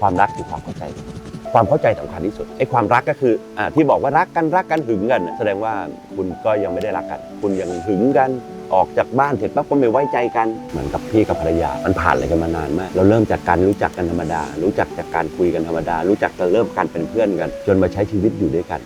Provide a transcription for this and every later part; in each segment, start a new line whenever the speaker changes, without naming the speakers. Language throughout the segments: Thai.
ความรักคือความเข้าใจ ความเข้าใจสำคัญที่สุดไอ้ความรักก็คืออที่บอกว่ารักกันรักกันหึงกัน แสดงว่าคุณก็ยังไม่ได้รักกัน คุณยังหึงกันออกจากบ้านเสร็จปั๊บก็ไม่ไว้ใจกันเหมือนกับพี่กับภรรยา มันผ่านอะไรกันมานานมาก เราเริ่มจากการรู้จักกันธรรมดา รู้จักจากการคุยกันธรรมดา รู้จักกันเริ่มการเป็นเพื่อนกัน จนมาใช้ชีวิตอยู่ด้วยกัน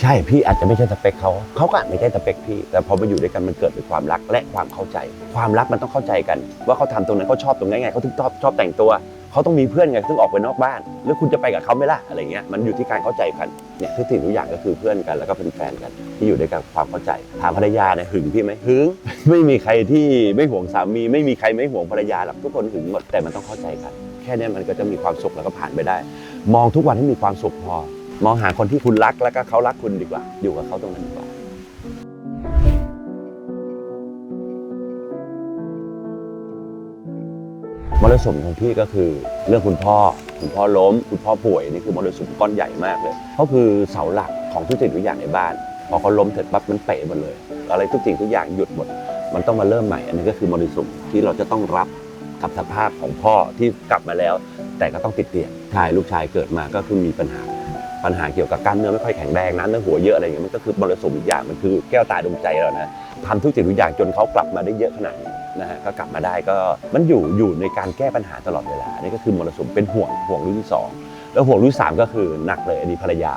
ใช่พี่อาจจะไม่ใช่สเปคเขาเขาก็ไม่ใช่สเปคพี่ แต่พอมาอยู่ด้วยกันมันเกิดเป็นความรักและความเข้าใจ ความรักมันต้องเข้าใจกัน ว่าเขาทำตรงนั้นเขาชอบตรงนั้นไงเขาถึงชอบชอบแต่งตัว เขาต้องมีเพื่อนไงซึ่งออกไปนอกบ้าน แล้วคุณจะไปกับเขาไหมล่ะอะไรเงี้ยมันอยู่ที่การเข้าใจกันเนี่ยทุกสิ่งทุกอย่างก็คือเพื่อนกันแล้วก็เป็นแฟนกันที่อยู่ด้วยกันความเข้าใจ ถามภรรยาเนี่ยหึงพี่ไหมหึง ไม่มีใครที่ไม่ห่วงสามี ไม่มีใครไม่ห่วงภรรยาหรอกทุกคนหึงหมดแต่มันต้องเข้าใจกัน แค่นี้มันก็จะมีความสุขแล้วก็ผ่านไปได้ มองทุกวันให้มีความสุขพอ มองหาคนที่คุณรักแล้วก็เขารักคุณดีกว่า อยู่กับเขาตรงนั้นดีกว่า มรสุมของพี่ก็คือเรื่องคุณพ่อ คุณพ่อล้ม คุณพ่อป่วยนี่คือมรสุมก้อนใหญ่มากเลยเขาคือเสาหลักของทุกสิ่งทุกอย่างในบ้าน พอเขาล้มเสร็จปั๊บมันเป๋หมดเลย อะไรทุกสิ่งทุกอย่างหยุดหมด มันต้องมาเริ่มใหม่ อันนี้ก็คือมรสุมที่เราจะต้องรับกับสภาพของพ่อที่กลับมาแล้ว แต่ก็ต้องติดเตียงชายลูกชายเกิดมาก็คือมีปัญหาปัญหาเกี่ยวกับกล้ามเนื้อไม่ค่อยแข็งแรงน้ำในหัวเยอะอะไรอย่างเงี้ยมันก็คือมรสุมอีกอย่างมันคือแก้วตาดวงใจเรานะทำทุกสิ่งทุกอย่างจนเขากลับมาได้เยอะขนาดนี้ นะฮะก็กลับมาได้ก็มันอยู่อยู่ในการแก้ปัญหาตลอดเวลานี่ก็คือมรสุมเป็นห่วงห่วงรุ่นที่สองแล้วห่วงรุ่นที่สามก็คือหนักเลยอันนี้ภรรยา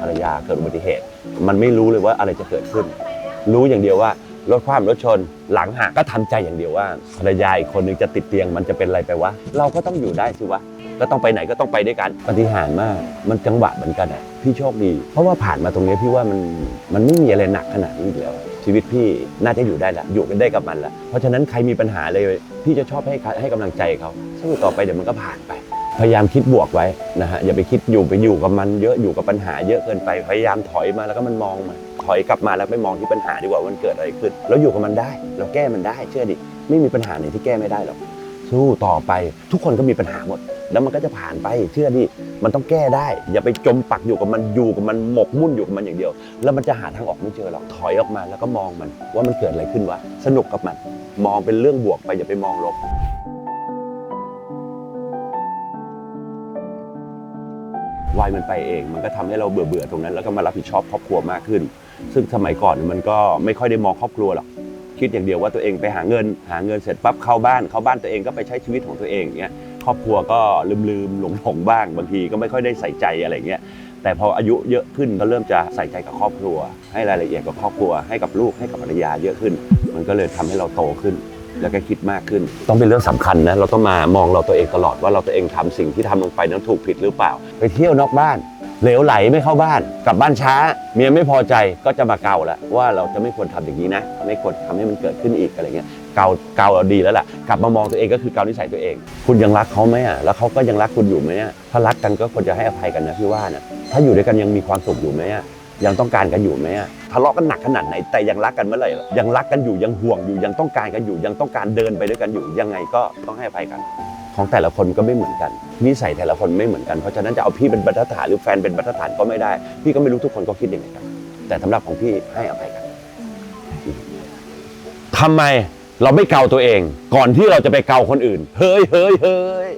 ภรรยาเกิดอุบัติเหตุ มันไม่รู้เลยว่าอะไรจะเกิดขึ้น รู้อย่างเดียวว่ารถคว่ำรถชนหลังหักก็ทำใจอย่างเดียวว่าภรรยาอีกคนนึงจะติดเตียงมันจะเป็นอะไรไปวะเราก็ต้องอยู่ได้สิวะก็ต้องไปไหนก็ต้องไปด้วยกันปฏิหารมาก มันจังหวะเหมือนกันอะพี่โชคดี เพราะว่าผ่านมาตรงนี้พี่ว่ามันมันไม่มีอะไรหนักขนาดนี้อีกแล้ว ชีวิตพี่น่าจะอยู่ได้ละอยู่กันได้กับมันละเพราะฉะนั้นใครมีปัญหาเลยพี่จะชอบให้ให้กำลังใจเขาสู้ต่อไปเดี๋ยวมันก็ผ่านไป พยายามคิดบวกไว้นะฮะอย่าไปคิดอยู่ไปอยู่กับมันเยอะอยู่กับปัญหาเยอะเกินไปพยายามถอยมาแล้วก็มันมองมาถอยกลับมาแล้วไปมองที่ปัญหาดีกว่ามันเกิดอะไรขึ้น แล้วอยู่กับมันได้ เราแก้มันได้เชื่อดิไม่มีปัญหาไหนที่แก้ไม่ได้หรอก สู้ต่อไปทุกคนก็มีปัญหาหมด แล้วมันก็จะผ่านไปเชื่อดิมันต้องแก้ได้ อย่าไปจมปักอยู่กับมันอยู่กับมันหมกมุ่นอยู่กับมันอย่างเดียว แล้วมันจะหาทางออกไม่เจอหรอกถอยออกมาแล้วก็มองมัน ว่ามันเกิดอะไรขึ้นวะสนุกกับมัน มองเป็นเรื่องบวกไปอย่าไปมองลบวัยมันไปเองมันก็ทำให้เราเบื่อเบื่อตรงนั้น แล้วก็มารับผิดชอบครอบครัวมากขึ้น ซึ่งสมัยก่อนมันก็ไม่ค่อยได้มองครอบครัวหรอก คิดอย่างเดียวว่าตัวเองไปหาเงิน หาเงินเสร็จปั๊บเข้าบ้านเข้าบ้านตัวเองก็ไปใช้ชีวิตของตัวเองเงี้ยครอบครัวก็ลืมลืมหลงหลงบ้าง บางทีก็ไม่ค่อยได้ใส่ใจอะไรเงี้ยแต่พออายุเยอะขึ้นก็เริ่มจะใส่ใจกับครอบครัว ให้รายละเอียดกับครอบครัวให้กับลูกให้กับภรรยาเยอะขึ้น มันก็เลยทำให้เราโตขึ้น แล้วก็คิดมากขึ้น ต้องเป็นเรื่องสำคัญนะเราต้องมามองเราตัวเองตลอดว่าเราตัวเองทำสิ่งที่ทำลงไปนั้นถูกผิดหรือเปล่า ไปเที่ยวนอกบ้าน เหลวไหลไม่เข้าบ้าน กลับบ้านช้า เมียไม่พอใจก็จะมาเกาแล้วว่าเราจะไม่ควรทำอย่างนี้นะ ไม่ควรทำให้มันเกิดขึ้นอีกอะไรเงี้ยเกาเกาเราดีแล้วล่ะ กลับมามองตัวเองก็คือเกานิสัยตัวเอง คุณยังรักเขาไหมอะแล้วเขาก็ยังรักคุณอยู่ไหมอะถ้ารักกันก็ควรจะให้อภัยกันนะพี่ว่านะถ้าอยู่ด้วยกันยังมีความสุขอยู่ไหมอะยังต้องการกันอยู่ไหมอะทะเลาะกันหนักขนาดไหนแต่ยังรักกันเมื่อไหร่ยังรักกันอยู่ยังห่วงอยู่ยังต้องการกันอยู่ ยังต้องการเดินไปด้วยกันอยู่ยังไงก็ต้องให้อภัยกัน ของแต่ละคนก็ไม่เหมือนกันนิสัยแต่ละคนไม่เหมือนกันเพราะฉะนั้นจะเอาพี่เป็นบรรทัดฐานหรือแฟนเป็นบรรทัดฐานก็ไม่ได้ พี่ก็ไม่รู้ทุกคนก็คิดยังไงกัน แต่สำหรับของพี่ให้อภัยกันทำไมเราไม่เกาตัวเอง ก่อนที่เราจะไปเกาคนอื่น เฮ้ยเฮ้ยเฮ้ย